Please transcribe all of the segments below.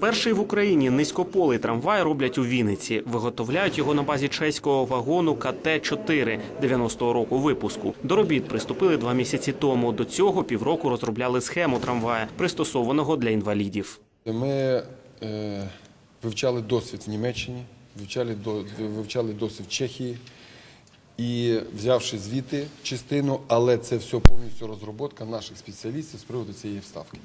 Перший в Україні низькополий трамвай роблять у Вінниці. Виготовляють його на базі чеського вагону КТ-4 90-го року випуску. До робіт приступили два місяці тому. До цього півроку розробляли схему трамвая, пристосованого для інвалідів. Ми е, вивчали досвід в Німеччині, вивчали, вивчали досвід в Чехії і взявши звідти частину, але це все повністю розробка наших спеціалістів з приводу цієї вставки.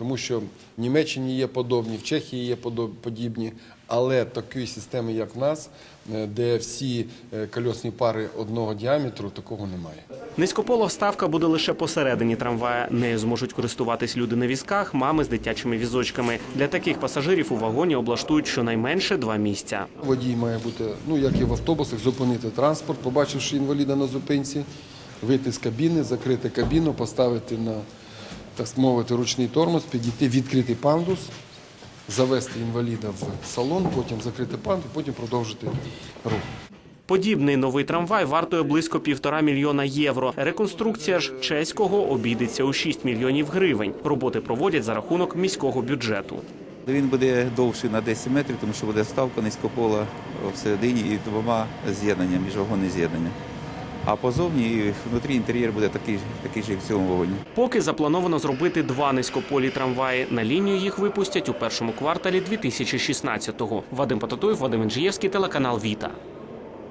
Тому що в Німеччині є подобні, в Чехії є подібні, але такої системи, як в нас, е, де всі е, кольосні пари одного діаметру, такого немає. Низькопола вставка буде лише посередині трамвая. Нею зможуть користуватись люди на візках, мами з дитячими візочками. Для таких пасажирів у вагоні облаштують щонайменше два місця. Водій має бути, ну як і в автобусах, зупинити транспорт, побачивши інваліда на зупинці, вийти з кабіни, закрити кабіну, поставити на, так мовити, ручний тормоз, підійти, відкрити пандус, завести інваліда в салон, потім закрити пандус, потім продовжити рух. Подібний новий трамвай вартує близько півтора мільйона євро. Реконструкція ж чеського обійдеться у 6 мільйонів гривень. Роботи проводять за рахунок міського бюджету. Він буде довший на 10 метрів, тому що буде ставка низькопола всередині і двома з'єднаннями, міжвагонне з'єднання. А позовні і внутрі інтер'єр буде такий, такий же, як в цьому вагоні. Поки заплановано зробити два низькополі трамваї. На лінію їх випустять у першому кварталі 2016-го. Вадим Пататуєв, Вадим Інжиєвський, телеканал Віта.